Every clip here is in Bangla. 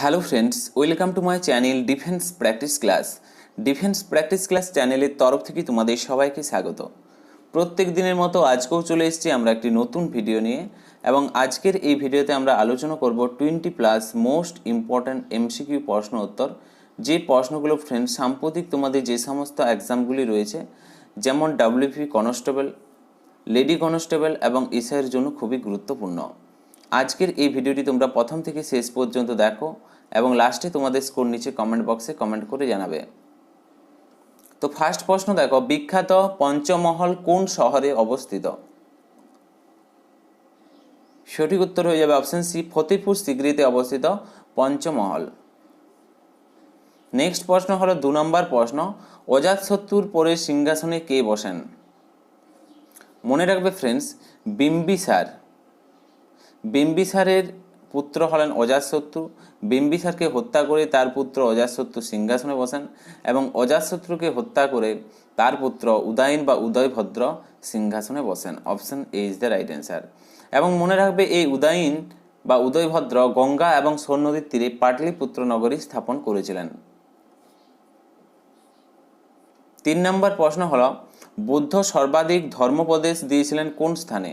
Hello friends welcome to my channel defence practice class defence practice class চ্যানেলের তরফ থেকে তোমাদের সবাইকে স্বাগত। প্রত্যেক দিনের মতো আজকেও চলে এসেছি আমরা একটি নতুন ভিডিও নিয়ে এবং আজকের এই ভিডিওতে আমরা আলোচনা করব twenty plus most important MCQ প্রশ্ন উত্তর। যে প্রশ্নগুলো ফ্রেন্ডস সাম্প্রতিক তোমাদের যে সমস্ত এক্সামগুলি রয়েছে, যেমন ডাব্লিউপি কনস্টেবল লেডি কনস্টেবল এবং এসআইয়ের জন্য খুবই গুরুত্বপূর্ণ। আজকের এই ভিডিওটি তোমরা প্রথম থেকে শেষ পর্যন্ত দেখো এবং লাস্টে তোমাদের স্কোর নিচে কমেন্ট বক্সে কমেন্ট করে জানাবে। তো ফার্স্ট প্রশ্ন দেখো, বিখ্যাত পঞ্চমহল কোন শহরে অবস্থিত? সঠিক উত্তর হয়ে যাবে অপশন সি ফতেপুর সিগড়িতে অবস্থিত পঞ্চমহল। নেক্সট প্রশ্ন হলো, দু নম্বর প্রশ্ন অজাতশত্রুর পরে সিংহাসনে কে বসেন? মনে রাখবে ফ্রেন্ডস বিম্বিসার। বিম্বিসারের পুত্র হলেন অজাতশত্রু বিম্বিসারকে হত্যা করে তার পুত্র অজাতশত্রু সিংহাসনে বসেন এবং অজাতশত্রুকে হত্যা করে তার পুত্র উদয়ন বা উদয়ভদ্র সিংহাসনে বসেন। Option A is the right answer এবং মনে রাখবে এই উদয়ন বা উদয়ভদ্র গঙ্গা এবং সোন নদীর তীরে পাটলিপুত্র নগরী স্থাপন করেছিলেন। তিন নম্বর প্রশ্ন হল, বুদ্ধ সর্বাধিক ধর্মোপদেশ দিয়েছিলেন কোন স্থানে?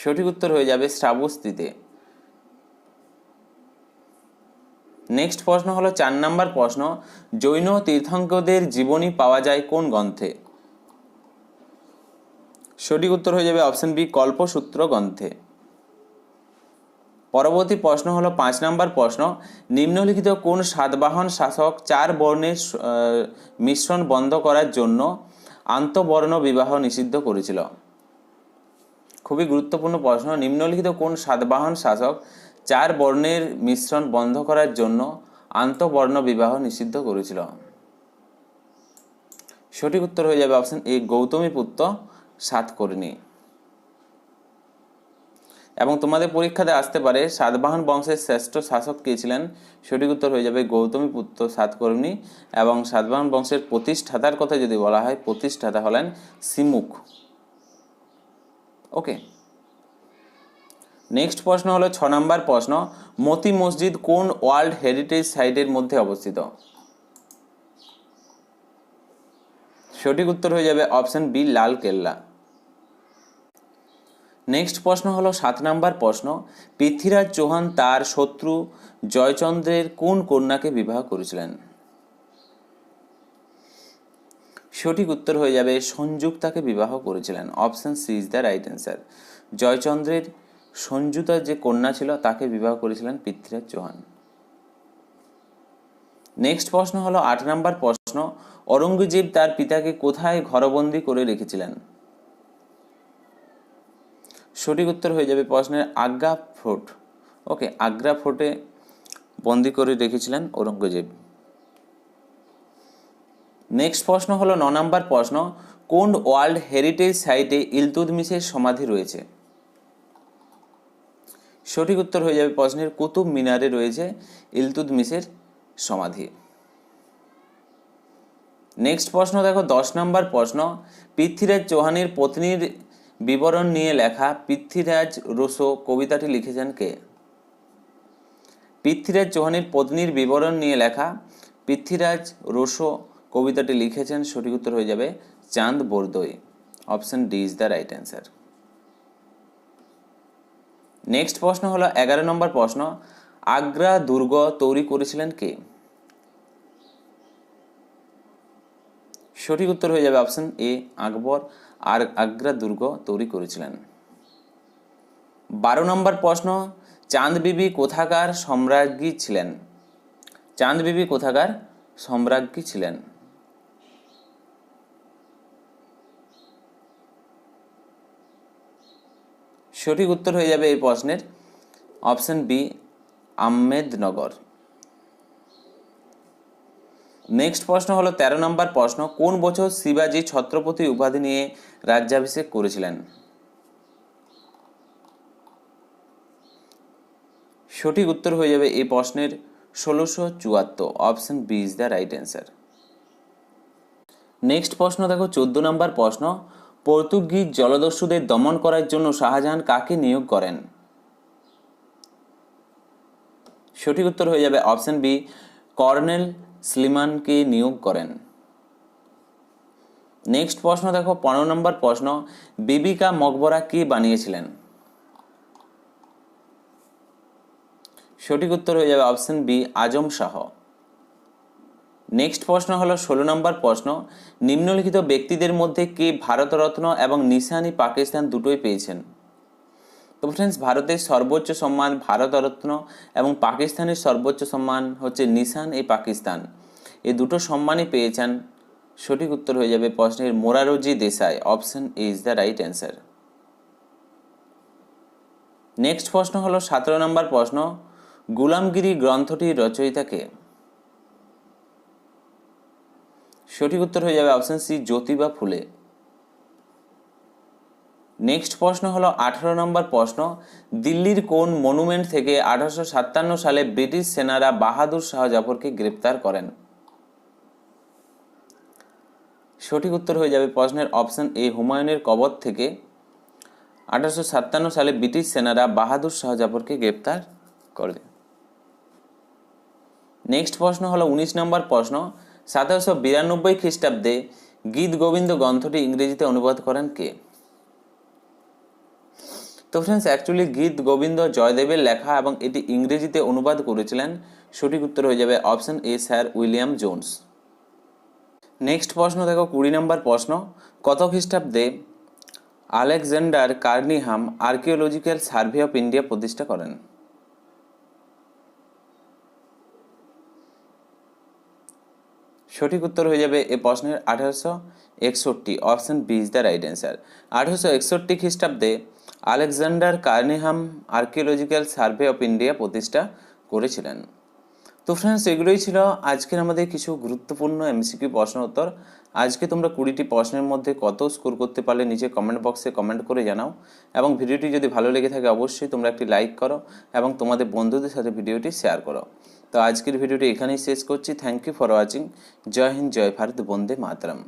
সঠিক উত্তর হয়ে যাবে শ্রাবস্তিতে। নেক্সট প্রশ্ন হলো চার নম্বর প্রশ্ন, জৈন তীর্থঙ্করদের জীবনী পাওয়া যায় কোন গ্রন্থে? সঠিক উত্তর হয়ে যাবে অপশন বি, কল্পসূত্র গ্রন্থে। পরবর্তী প্রশ্ন হলো পাঁচ নম্বর প্রশ্ন, নিম্নলিখিত কোন সাতবাহন শাসক চার বর্ণের মিশ্রণ বন্ধ করার জন্য আন্তবর্ণ বিবাহ নিষিদ্ধ করেছিল? খুবই গুরুত্বপূর্ণ প্রশ্ন। নিম্নলিখিত কোন সাতবাহন শাসক চার বর্ণের মিশ্রণ বন্ধ করার জন্য আন্তবর্ণ বিবাহ নিষিদ্ধ করেছিল? সঠিক উত্তর হয়ে যাবে অপশন এ গৌতমী পুত্র, সাতকর্ণী। এবং তোমাদের পরীক্ষাতে আসতে পারে, সাতবাহন বংশের শ্রেষ্ঠ শাসক কে ছিলেন? সঠিক উত্তর হয়ে যাবে গৌতমী পুত্র, সাতকর্ণী। এবং সাতবাহন বংশের প্রতিষ্ঠাতার কথা যদি বলা হয়, প্রতিষ্ঠাতা হলেন সিমুখ। ওকে নেক্সট প্রশ্ন হলো ছ নম্বর প্রশ্ন, মতি মসজিদ কোন ওয়ার্ল্ড হেরিটেজ সাইটের মধ্যে অবস্থিত? সঠিক উত্তর হয়ে যাবে option B, Lal Kella. Next প্রশ্ন হলো সাত নম্বর প্রশ্ন, পৃথ্বীরাজ চৌহান তার শত্রু জয়চন্দ্রের কোন কন্যাকে বিবাহ করেছিলেন? সঠিক উত্তর হয়ে যাবে। সঞ্যুক্তাকে বিবাহ করেছিলেন। Option C is the right answer. জয়চন্দ্রের সঞ্জুতার যে কন্যা ছিল, তাকে বিবাহ করেছিলেন পৃথ্বীরাজ চৌহান। নেক্সট প্রশ্ন হলো, আট নম্বর প্রশ্ন অরঙ্গজেব তার পিতাকে কোথায় ঘরবন্দি করে রেখেছিলেন? সঠিক উত্তর হয়ে যাবে প্রশ্নের আগ্রা ফোর্ট। ওকে, আগ্রা ফোর্টে বন্দি করে রেখেছিলেন ঔরঙ্গজেব। নেক্সট প্রশ্ন হলো ন নম্বর প্রশ্ন, কোন ওয়ার্ল্ড হেরিটেজ সাইটে ইলতুদমিসের সমাধি রয়েছে? সঠিক উত্তর হয়ে যাবে প্রশ্নের, কুতুব মিনারে রয়েছে ইলতুদমিসের সমাধি। নেক্সট প্রশ্ন দেখো, দশ নম্বর প্রশ্ন, পৃথ্বীরাজ চৌহানের পত্নীর বিবরণ নিয়ে লেখা পৃথ্বীরাজ রোসো কবিতাটি লিখেছেন কে? পৃথ্বীরাজ চৌহানের পত্নীর বিবরণ নিয়ে লেখা পৃথ্বীরাজ রোসো কবিতাটি লিখেছেন, সঠিক উত্তর হয়ে যাবে Chand Bardai. Option D is the right answer. Next প্রশ্ন হলো এগারো নম্বর প্রশ্ন, আগ্রা দুর্গ তৈরি করেছিলেন কে? সঠিক উত্তর হয়ে যাবে অপশন এ, আকবর। আর আগ্রা দুর্গ তৈরি করেছিলেন। বারো নম্বর প্রশ্ন চাঁদ বিবি কোথাকার সম্রাজ্ঞী ছিলেন? চাঁদ বিবি কোথাকার সম্রাজ্ঞী ছিলেন? সঠিক উত্তর হয়ে যাবে এই প্রশ্নের। Option B, Ahmednagar. নেক্সট প্রশ্ন হলো, তেরো নম্বর প্রশ্ন, কোন বছর শিবাজি ছত্রপতি উপাধি নিয়ে রাজ্যাভিষেক করেছিলেন? সঠিক উত্তর হয়ে যাবে এই প্রশ্নের ষোলোশো চুয়াত্তর। Option B is the right answer. Next প্রশ্ন দেখো, চোদ্দ নম্বর প্রশ্ন পর্তুগিজ জলদস্যুদের দমন করার জন্য শাহজাহান কাকে নিয়োগ করেন? সঠিক উত্তর হয়ে যাবে অপশন বি, কর্নেল স্লিমানকে নিয়োগ করেন। নেক্সট প্রশ্ন দেখো, পনেরো নম্বর প্রশ্ন, বিবিকা মকবরা কি বানিয়েছিলেন? সঠিক উত্তর হয়ে যাবে option B, Azam Shah. Next প্রশ্ন হলো ষোলো নম্বর প্রশ্ন, নিম্নলিখিত ব্যক্তিদের মধ্যে কে ভারতরত্ন এবং নিশানি পাকিস্তান দুটোই পেয়েছেন? তো ফ্রেন্ডস ভারতের সর্বোচ্চ সম্মান ভারতরত্ন এবং পাকিস্তানের সর্বোচ্চ সম্মান হচ্ছে নিশান এই পাকিস্তান। এই দুটো সম্মানই পেয়েছেন। সঠিক উত্তর হয়ে যাবে প্রশ্নের Morarji Desai. Option is the right answer next প্রশ্ন হলো সতেরো নম্বর প্রশ্ন, গুলামগিরি গ্রন্থটির রচয়িতাকে সঠিক উত্তর হয়ে যাবে অপশন সি জ্যোতিবা ফুলে। নেক্সট প্রশ্ন হলো আঠারো নম্বর প্রশ্ন। দিল্লির কোন মনুমেন্ট থেকে আঠারোশো সাতান্ন সালে ব্রিটিশ সেনারা বাহাদুর শাহ জাফরকে গ্রেপ্তার করেন? সঠিক উত্তর হয়ে যাবে প্রশ্নের অপশন এ হুমায়ুনের কবর থেকে। আঠারোশো সাতান্ন সালে ব্রিটিশ সেনারা বাহাদুর শাহ জাফরকে গ্রেপ্তার করে নেক্সট প্রশ্ন হলো উনিশ নম্বর প্রশ্ন। সতেরোশো বিরানব্বই খ্রিস্টাব্দে গীত গোবিন্দ গ্রন্থটি ইংরেজিতে অনুবাদ করেন কে? তো ফ্রেন্ডস অ্যাকচুয়ালি গীত গোবিন্দ জয়দেবের লেখা এবং এটি ইংরেজিতে অনুবাদ করেছিলেন। সঠিক উত্তর হয়ে যাবে option A sir William Jones next প্রশ্ন, দেখো, কুড়ি নম্বর প্রশ্ন। কত খ্রিস্টাব্দে Alexander Cunningham archaeological survey of India প্রতিষ্ঠা করেন? সঠিক উত্তর হয়ে যাবে এ প্রশ্নের আঠারোশো একষট্টি option B is the right answer আঠারোশো একষট্টি খ্রিস্টাব্দে Alexander Cunningham archaeological survey of India প্রতিষ্ঠা করেছিলেন। তো ফ্রেন্ডস এগুলোই ছিল আজকের আমাদের কিছু গুরুত্বপূর্ণ এমসিকিউ প্রশ্ন উত্তর। আজকে তোমরা কুড়িটি প্রশ্নের মধ্যে কত স্কোর করতে পারলে নিচে কমেন্ট বক্সে কমেন্ট করে জানাও। এবং ভিডিওটি যদি ভালো লেগে থাকে, অবশ্যই তোমরা একটি লাইক করো এবং তোমাদের বন্ধুদের সাথে ভিডিওটি শেয়ার করো। তো আজকের ভিডিওটি এখানেই শেষ করছি। থ্যাংক ইউ ফর ওয়াচিং জয় হিন্দ, জয় ভারত, বন্দে মাতরম।